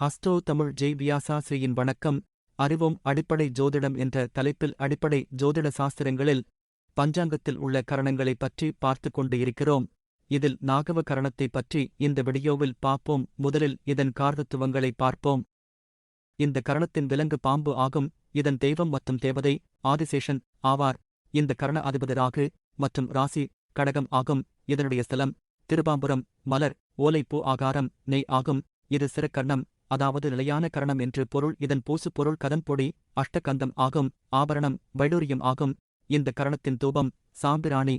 ஹஸ்டோ தமிழ் ஜெய் வியாசாஸ்ரீயின் வணக்கம். அறிவோம் அடிப்படை ஜோதிடம் என்ற தலைப்பில் அடிப்படை ஜோதிட சாஸ்திரங்களில் பஞ்சாங்கத்தில் உள்ள கரணங்களைப் பற்றி பார்த்து கொண்டு இருக்கிறோம் இதில் நாகவ கரணத்தைப் பற்றி இந்த வீடியோவில் பார்ப்போம். முதலில் இதன் கார்தத்துவங்களை பார்ப்போம். இந்த கரணத்தின் விலங்கு பாம்பு ஆகும். இதன் தெய்வம் மற்றும் தேவதை ஆதிசேஷன் ஆவார். இந்த கரண அதிபதி ராகு மற்றும் ராசி கடகம் ஆகும். இதனுடைய ஸ்தலம் திருபாம்புரம் மலர் ஓலைப்பூ ஆகாரம் நெய் ஆகும். இது சிறக்கர்ணம் அதாவது நிலையான கரணம் என்று பொருள் இதன் பூசு பொருள் கதன்பொடி அஷ்டகந்தம் ஆகும் ஆபரணம் வைடூரியம் ஆகும். இந்த கரணத்தின் தூபம் சாம்பிராணி.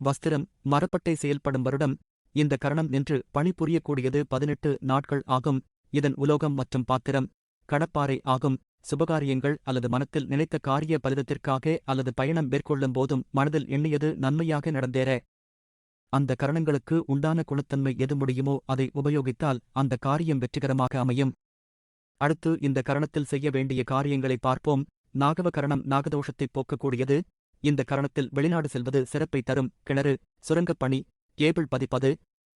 வஸ்திரம் மரப்பட்டை செயல்படும் வருடம். இந்த கரணம் நின்று பணிபுரியக்கூடியது பதினெட்டு நாட்கள் ஆகும். இதன் உலோகம் மற்றும் பாத்திரம் கடப்பாறை ஆகும். சுபகாரியங்கள் அல்லது மனத்தில் நினைத்த காரிய பலிதத்திற்காக அல்லது பயணம் மேற்கொள்ளும் போதும் மனதில் எண்ணியது நன்மையாக நடந்தேற. அந்த கரணங்களுக்கு உண்டான குணத்தன்மை எது முடியுமோ அதை உபயோகித்தால் அந்த காரியம் வெற்றிகரமாக அமையும். அடுத்து இந்த கரணத்தில் செய்ய வேண்டிய காரியங்களை பார்ப்போம். நாகவ கரணம் நாகதோஷத்தைப் போக்கக்கூடியது. இந்த கரணத்தில் வெளிநாடு செல்வது சிறப்பை தரும். கிணறு சுரங்கப் பணி கேபிள் பதிப்பது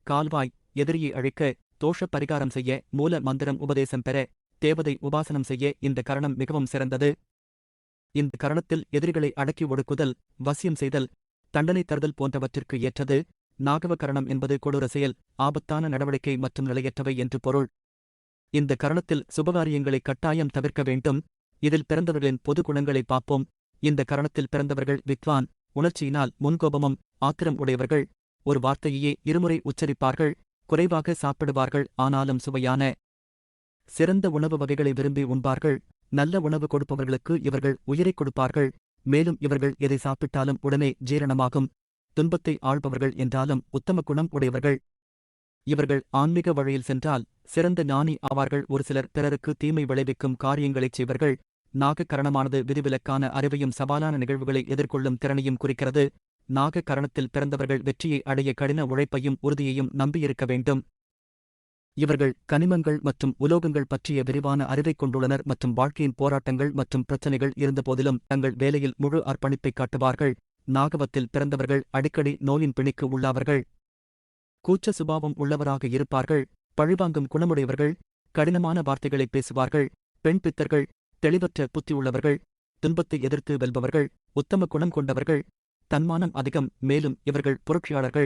கால்வாய் எதிரியை அழிக்க தோஷ பரிகாரம் செய்ய மூல மந்திரம் உபதேசம் பெற தேவதை உபாசனம் செய்ய இந்த கரணம் மிகவும் சிறந்தது. இந்த கரணத்தில் எதிரிகளை அடக்கி ஒடுக்குதல் வசியம் செய்தல் தண்டனை தருதல் போன்றவற்றிற்கு ஏற்றது. நாகவ கரணம் என்பது கொடூர செயல் ஆபத்தான நடவடிக்கை மற்றும் நிலையற்றவை என்று பொருள். இந்த கரணத்தில் சுபகாரியங்களை கட்டாயம் தவிர்க்க வேண்டும். இதில் பிறந்தவர்களின் பொது குணங்களை பார்ப்போம். இந்த கரணத்தில் பிறந்தவர்கள் வித்வான் உணர்ச்சியினால் முன்கோபமும் ஆத்திரம் உடையவர்கள். ஒரு வார்த்தையே இருமுறை உச்சரிப்பார்கள் குறைவாக சாப்பிடுவார்கள் ஆனாலும் சுவையான சிறந்த உணவு வகைகளை விரும்பி உண்பார்கள். நல்ல உணவு கொடுப்பவர்களுக்கு இவர்கள் உயிரைக் கொடுப்பார்கள். மேலும் இவர்கள் எதை சாப்பிட்டாலும் உடனே ஜீரணமாகும். துன்பத்தை ஆள்பவர்கள் என்றாலும் உத்தம குணம் உடையவர்கள். இவர்கள் ஆன்மீக வழியில் சென்றால் சிறந்த ஞானி ஆவார்கள். ஒரு சிலர் பிறருக்கு தீமை விளைவிக்கும் காரியங்களைச் செய்வர்கள். நாகக்கரணமானது விதிவிலக்கான அறிவையும் சவாலான நிகழ்வுகளை எதிர்கொள்ளும் திறனையும் குறிக்கிறது. நாக கரணத்தில் பிறந்தவர்கள் வெற்றியை அடைய கடின உழைப்பையும் உறுதியையும் நம்பியிருக்க வேண்டும். இவர்கள் கனிமங்கள் மற்றும் உலோகங்கள் பற்றிய விரிவான அறிவைக் கொண்டுள்ளனர் மற்றும் வாழ்க்கையின் போராட்டங்கள் மற்றும் பிரச்சனைகள் இருந்தபோதிலும் தங்கள் வேலையில் முழு அர்ப்பணிப்பை காட்டுவார்கள். நாகவத்தில் பிறந்தவர்கள் அடிக்கடி நோயின் பிணிக்கு உள்ளாவர்கள். கூச்ச சுபாவம் உள்ளவராக இருப்பார்கள். பழிவாங்கும் குணமுடையவர்கள் கடினமான வார்த்தைகளை பேசுவார்கள். பெண் பித்தர்கள் தெளிவற்ற புத்தி உள்ளவர்கள் துன்பத்தை எதிர்த்து வெல்பவர்கள் உத்தம குணம் கொண்டவர்கள் தன்மானம் அதிகம் மேலும் இவர்கள் புரட்சியாளர்கள்.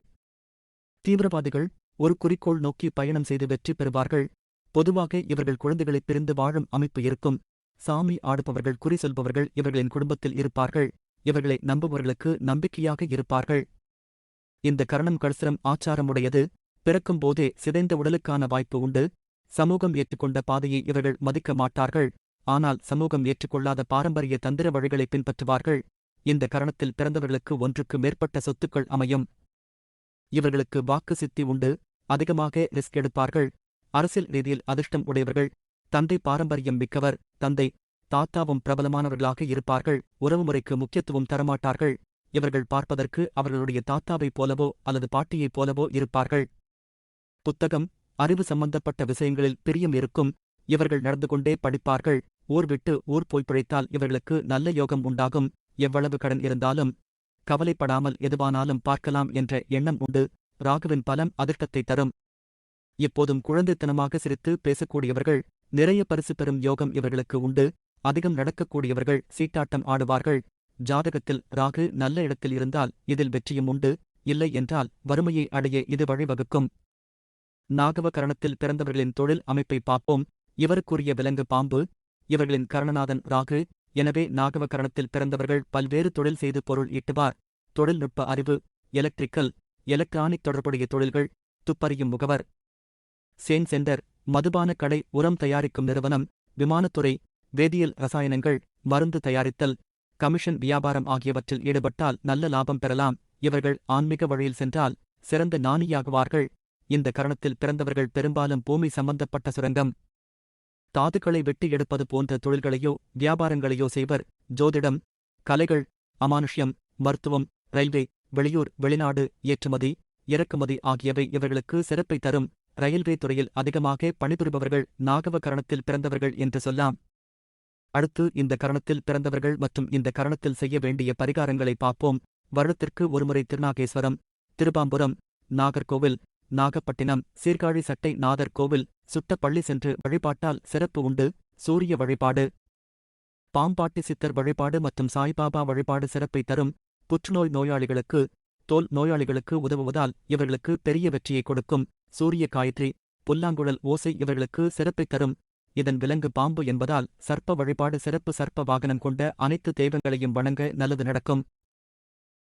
தீவிரவாதிகள் ஒரு குறிக்கோள் நோக்கி பயணம் செய்து வெற்றி பெறுவார்கள். பொதுவாக இவர்கள் குழந்தைகளைப் பிரிந்து வாழும் அமைப்பு இருக்கும். சாமி ஆடுபவர்கள் குறி சொல்பவர்கள் இவர்களின் குடும்பத்தில் இருப்பார்கள். இவர்களை நம்புபவர்களுக்கு நம்பிக்கையாக இருப்பார்கள். இந்த கரணம் கல்சரம் ஆச்சாரமுடையது. பிறக்கும் போதே சிதைந்த உடலுக்கான வாய்ப்பு உண்டு. சமூகம் ஏற்றுக்கொண்ட பாதையை இவர்கள் மதிக்க மாட்டார்கள். ஆனால் சமூகம் ஏற்றுக்கொள்ளாத பாரம்பரிய தந்திர வழிகளை பின்பற்றுவார்கள். இந்த கரணத்தில் பிறந்தவர்களுக்கு ஒன்றுக்கு மேற்பட்ட சொத்துக்கள் அமையும். இவர்களுக்கு வாக்கு சித்தி உண்டு. அதிகமாக ரிஸ்க் எடுப்பார்கள். அரசியல் ரீதியில் அதிர்ஷ்டம் உடையவர்கள். தந்தை பாரம்பரியம் மிக்கவர். தந்தை தாத்தாவும் பிரபலமானவர்களாக இருப்பார்கள் உறவுமுறைக்கு முக்கியத்துவம் தரமாட்டார்கள். இவர்கள் பார்ப்பதற்கு அவர்களுடைய தாத்தாவைப் போலவோ அல்லது பாட்டியைப் போலவோ இருப்பார்கள். புத்தகம் அறிவு சம்பந்தப்பட்ட விஷயங்களில் பிரியம் இருக்கும். இவர்கள் நடந்து கொண்டே படிப்பார்கள். ஊர் விட்டு ஊர் போய் பிழைத்தால் இவர்களுக்கு நல்ல யோகம் உண்டாகும். எவ்வளவு கடன் இருந்தாலும் கவலைப்படாமல் எதுவானாலும் பார்க்கலாம் என்ற எண்ணம் உண்டு. ராகுவின் பலம் அதிர்ஷ்டத்தை தரும். இப்போதும் குழந்தைத்தனமாக சிரித்து பேசக்கூடியவர்கள் நிறைய பரிசு பெறும் யோகம் இவர்களுக்கு உண்டு. அதிகம் நடக்கக்கூடியவர்கள் சீட்டாட்டம் ஆடுவார்கள். ஜாதகத்தில் ராகு நல்ல இடத்தில் இருந்தால் இதில் வெற்றியும் உண்டு. இல்லை என்றால் வறுமையை அடைய இது வழிவகுக்கும். நாகவ கரணத்தில் பிறந்தவர்களின் தொழில் அமைப்பை பார்ப்போம். இவருக்குரிய விலங்கு பாம்பு. இவர்களின் கரணநாதன் ராகு. எனவே நாகவ கரணத்தில் பிறந்தவர்கள் பல்வேறு தொழில் செய்து பொருள் ஈட்டுவார். தொழில்நுட்ப அறிவு எலக்ட்ரிக்கல் எலக்ட்ரானிக் தொடர்புடைய தொழில்கள் துப்பறியும் முகவர். சேன் சென்டர் மதுபான கடை உரம் தயாரிக்கும் நிறுவனம் விமானத்துறை வேதியியல் ரசாயனங்கள் மருந்து தயாரித்தல் கமிஷன் வியாபாரம் ஆகியவற்றில் ஈடுபட்டால் நல்ல லாபம் பெறலாம். இவர்கள் ஆன்மீக வழியில் சென்றால் சிறந்த நாணியாகுவார்கள் இந்த கரணத்தில் பிறந்தவர்கள் பெரும்பாலும் பூமி சம்பந்தப்பட்ட சுரங்கம். தாதுக்களை வெட்டி எடுப்பது போன்ற தொழில்களையோ வியாபாரங்களையோ செய்வர். ஜோதிடம் கலைகள் அமானுஷ்யம் மருத்துவம் ரயில்வே வெளியூர் வெளிநாடு ஏற்றுமதி இறக்குமதி ஆகியவை இவர்களுக்கு சிறப்பை தரும். ரயில்வே துறையில் அதிகமாக பணிபுரிபவர்கள் நாகவ கரணத்தில் பிறந்தவர்கள் என்று சொல்லாம் அடுத்து இந்த கரணத்தில் பிறந்தவர்கள் மற்றும் இந்த கரணத்தில் செய்ய வேண்டிய பரிகாரங்களை பார்ப்போம். வருடத்திற்கு ஒருமுறை திருநாகேஸ்வரம் திருபாம்புரம் நாகர்கோவில் நாகப்பட்டினம் சீர்காழி சட்டை நாதர் கோவில் சுட்டப்பள்ளி சென்று வழிபாட்டால் சிறப்பு உண்டு. சூரிய வழிபாடு பாம்பாட்டி சித்தர் வழிபாடு மற்றும் சாய்பாபா வழிபாடு சிறப்பை தரும். புற்றுநோய் நோயாளிகளுக்கு தோல் நோயாளிகளுக்கு உதவுவதால் இவர்களுக்கு பெரிய வெற்றியை கொடுக்கும். சூரிய காயத்ரி புல்லாங்குழல் ஓசை இவர்களுக்கு சிறப்பை தரும். இதன் விலங்கு பாம்பு என்பதால் சர்ப்ப வழிபாடு சிறப்பு சர்ப்ப வாகனம் கொண்ட அனைத்து தெய்வங்களையும் வணங்க நல்லது நடக்கும்.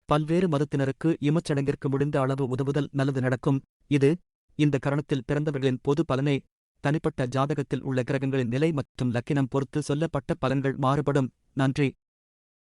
பல்வேறு மதத்தினருக்கு இமச்சடங்கிற்கு முடிந்த அளவு உதவுதல் நல்லது நடக்கும். இது இந்த கரணத்தில் பிறந்தவர்களின் பொது பலனை தனிப்பட்ட ஜாதகத்தில் உள்ள கிரகங்களின் நிலை மற்றும் லக்கினம் பொறுத்து சொல்லப்பட்ட பலன்கள் மாறுபடும். நன்றி.